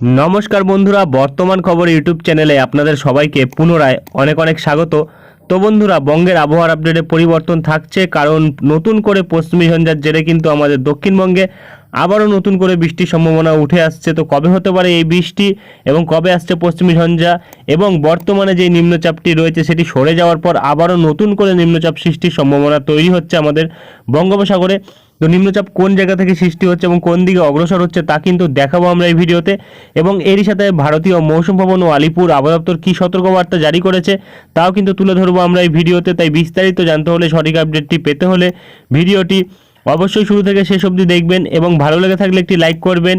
নমস্কার বন্ধুরা, বর্তমান খবর ইউটিউব চ্যানেলে আপনাদের সবাইকে পুনরায় অনেক অনেক স্বাগত। তো বন্ধুরা, বঙ্গের আবহাওয়ার আপডেটে পরিবর্তন থাকছে, কারণ নতুন করে পশ্চিমী ঝঞ্ঝার জেরে কিন্তু আমাদের দক্ষিণবঙ্গে আবারও নতুন করে বৃষ্টির সম্ভাবনা উঠে আসছে। তো কবে হতে পারে এই বৃষ্টি এবং কবে আসছে পশ্চিমী ঝঞ্ঝা এবং বর্তমানে যে নিম্নচাপটি রয়েছে সেটি সরে যাওয়ার পর আবারও নতুন করে নিম্নচাপ সৃষ্টির সম্ভাবনা তৈরি হচ্ছে আমাদের বঙ্গোপসাগরে। তো নিম্নচাপ কোন জায়গা থেকে সৃষ্টি হচ্ছে এবং কোন দিকে অগ্রসর হচ্ছে তা কিন্তু দেখাবো আমরা এই ভিডিওতে। এবং এরই সাথে ভারতীয় মৌসুম ভবন ও আলিপুর আবহাওয়া কী সতর্কবার্তা জারি করেছে তাও কিন্তু তুলে ধরবো আমরা এই ভিডিওতে। তাই বিস্তারিত জানতে হলে সঠিক আপডেটটি পেতে হলে ভিডিওটি অবশ্যই শুরু থেকে শেষ অবধি দেখবেন এবং ভালো লেগে থাকলে একটি লাইক করবেন।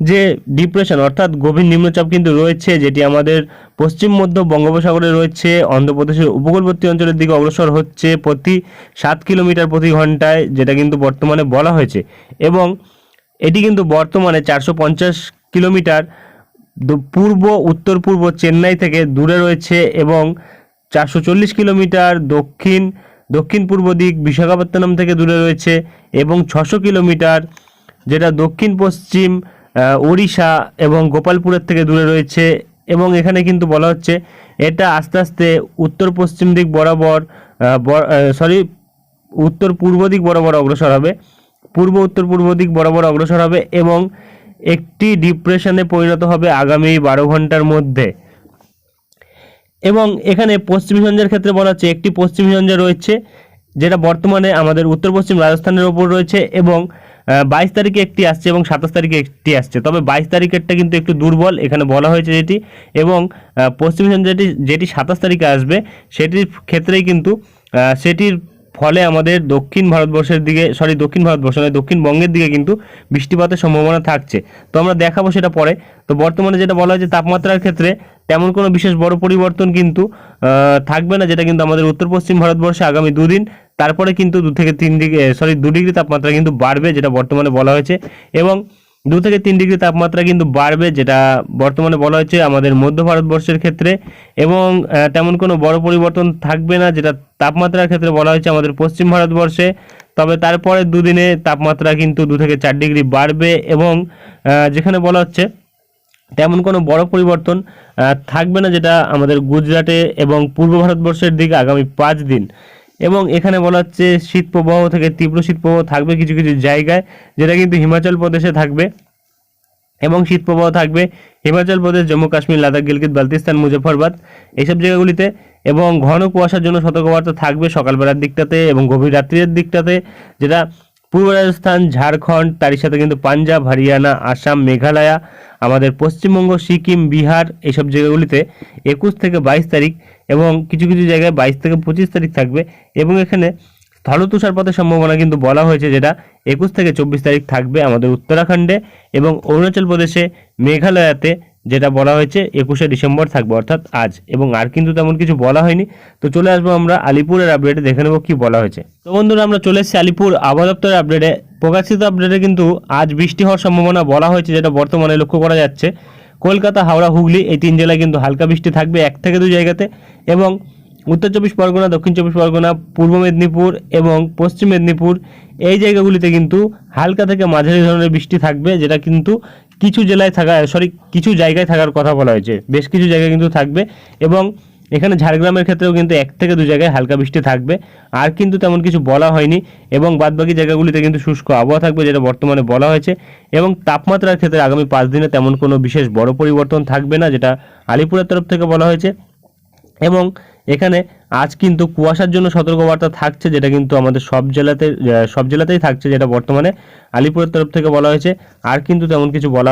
যে ডিপ্রেশন অর্থাৎ গভীর নিম্নচাপ কিন্তু রয়েছে, যেটি আমাদের পশ্চিম মধ্য বঙ্গোপসাগরে রয়েছে, অন্ধ্রপ্রদেশের উপকূলবর্তী অঞ্চলের দিকে অগ্রসর হচ্ছে প্রতি সাত কিলোমিটার প্রতি ঘন্টায়, যেটা কিন্তু বর্তমানে বলা হয়েছে। এবং এটি কিন্তু বর্তমানে চারশো পঞ্চাশ কিলোমিটার পূর্ব, উত্তর, পূর্ব চেন্নাই থেকে দূরে রয়েছে এবং চারশো চল্লিশ কিলোমিটার দক্ষিণ দক্ষিণ পূর্ব দিক বিশাখাপত্তনম থেকে দূরে রয়েছে এবং ছশো কিলোমিটার, যেটা দক্ষিণ পশ্চিম ওড়িশা এবং গোপালপুরের থেকে দূরে রয়েছে এবং এখানে কিন্তু বলা হচ্ছে এটা আস্তে আস্তে উত্তর পশ্চিম দিক বরাবর সরি উত্তর পূর্ব দিক বরাবর অগ্রসর হবে, পূর্ব উত্তর পূর্ব দিক বরাবর অগ্রসর হবে এবং একটি ডিপ্রেশনে পরিণত হবে আগামী বারো ঘণ্টার মধ্যে। এবং এখানে পশ্চিমী ঝঞ্ঝার ক্ষেত্রে বলা হচ্ছে একটি পশ্চিমী ঝঞ্ঝা রয়েছে, যেটা বর্তমানে আমাদের উত্তর পশ্চিম রাজস্থানের ওপর রয়েছে এবং বাইশ তারিখে একটি আসছে এবং সাতাশ তারিখে একটি আসছে। তবে বাইশ তারিখেরটা কিন্তু একটু দুর্বল, এখানে বলা হয়েছে যেটি এবং পশ্চিমী ঝঞ্ঝাটি যেটি সাতাশ তারিখে আসবে, সেটির ক্ষেত্রেই কিন্তু সেটির ফলে আমাদের দক্ষিণ ভারতবর্ষের দিকে সরি দক্ষিণ ভারতবর্ষ নয়, দক্ষিণবঙ্গের দিকে কিন্তু বৃষ্টিপাতের সম্ভাবনা থাকছে। তো আমরা দেখাবো সেটা পরে। তো বর্তমানে যেটা বলা হয়েছে, তাপমাত্রার ক্ষেত্রে তেমন কোনো বিশেষ বড় পরিবর্তন কিন্তু থাকবে না, যেটা কিন্তু আমাদের উত্তর পশ্চিম ভারতবর্ষে আগামী দুদিন তারপরে কিন্তু দু থেকে তিন ডিগ্রি সরি দু ডিগ্রি তাপমাত্রা কিন্তু বাড়বে, যেটা বর্তমানে বলা হয়েছে। এবং দু থেকে তিন ডিগ্রি তাপমাত্রা কিন্তু বাড়বে, যেটা বর্তমানে বলা হয়েছে আমাদের মধ্য ভারতবর্ষের ক্ষেত্রে। এবং তেমন কোনো বড় পরিবর্তন থাকবে না, যেটা তাপমাত্রার ক্ষেত্রে বলা হয়েছে আমাদের পশ্চিম ভারতবর্ষে। তবে তারপরে দুদিনে তাপমাত্রা কিন্তু দু থেকে চার ডিগ্রি বাড়বে এবং যেখানে বলা হচ্ছে তেমন কোনো বড় পরিবর্তন থাকবে না, যেটা আমাদের গুজরাটে এবং পূর্ব ভারতবর্ষের দিকে আগামী পাঁচ দিন। এবং এখানে বলা হচ্ছে শীত প্রবাহ থেকে তীব্র শীত প্রবাহ থাকবে কিছু কিছু জায়গায়, যেটা কিন্তু হিমাচল প্রদেশে থাকবে। এবং শীত প্রবাহ থাকবে হিমাচল প্রদেশ, জম্মু কাশ্মীর, লাদাখ, গিলগিত বালতিস্তান মুজফরবাদ এইসব জায়গাগুলিতে। এবং ঘন কুয়াশার জন্য সতর্কবার্তা থাকবে সকালবেলার দিকটাতে এবং গভীর রাত্রির দিকটাতে, যেটা পূর্ব রাজস্থান, ঝাড়খণ্ড, তারই সাথে কিন্তু পাঞ্জাব, হরিয়ানা, আসাম, মেঘালয়া, আমাদের পশ্চিমবঙ্গ, সিকিম, বিহার এইসব জায়গাগুলিতে একুশ থেকে বাইশ তারিখ এবং কিছু কিছু জায়গায় বাইশ থেকে পঁচিশ তারিখ থাকবে এবং এখানে স্থল তুষারপাতের সম্ভাবনা কিন্তু বলা হয়েছে যেটা একুশ থেকে চব্বিশ তারিখ থাকবে আমাদের উত্তরাখণ্ডে এবং অরুণাচল প্রদেশে, মেঘালয়াতে যেটা বলা হয়েছে একুশে ডিসেম্বর থাকবে, অর্থাৎ আজ। এবং আর কিন্তু তেমন কিছু বলা হয়নি। তো চলে আসব আমরা আলিপুরের আপডেটে দেখে নেব কি বলা হয়েছে। তো বন্ধুরা, আমরা চলে এসেছি আলিপুর আবহাওয়া দপ্তরের আপডেটে প্রকাশিত আপডেটে কিন্তু আজ বৃষ্টি হওয়ার সম্ভাবনা বলা হয়েছে, যেটা বর্তমানে লক্ষ্য করা যাচ্ছে। কলকাতা, হাওড়া, হুগলি এই তিন জেলায় কিন্তু হালকা বৃষ্টি থাকবে এক থেকে দুই জায়গাতে। এবং উত্তর চব্বিশ পরগনা, দক্ষিণ চব্বিশ পরগনা, পূর্ব মেদিনীপুর এবং পশ্চিম মেদিনীপুর এই জায়গাগুলিতে কিন্তু হালকা থেকে মাঝারি ধরনের বৃষ্টি থাকবে, যেটা কিন্তু কিছু জেলায় থাকা সরি কিছু জায়গায় থাকার কথা বলা হয়েছে। বেশ কিছু জায়গায় কিন্তু থাকবে এবং এখানে ঝাড়গ্রামের ক্ষেত্রেও কিন্তু এক থেকে দু জায়গায় হালকা বৃষ্টি থাকবে। আর কিন্তু তেমন কিছু বলা হয়নি এবং বাদবাকি জায়গাগুলিতে কিন্তু শুষ্ক আবহাওয়া থাকবে যেটা বর্তমানে বলা হয়েছে এবং তাপমাত্রার ক্ষেত্রে আগামী পাঁচ দিনে তেমন কোনো বিশেষ বড় পরিবর্তন থাকবে না যেটা আলিপুরের তরফ থেকে বলা হয়েছে। এবং এখানে আজ কিন্তু কুয়াশার জন্য সতর্কবার্তা থাকছে যেটা কিন্তু আমাদের সব জেলাতে সব জেলাতেই থাকছে যেটা বর্তমানে আলিপুরের তরফ থেকে বলা হয়েছে। আর কিন্তু তেমন কিছু বলা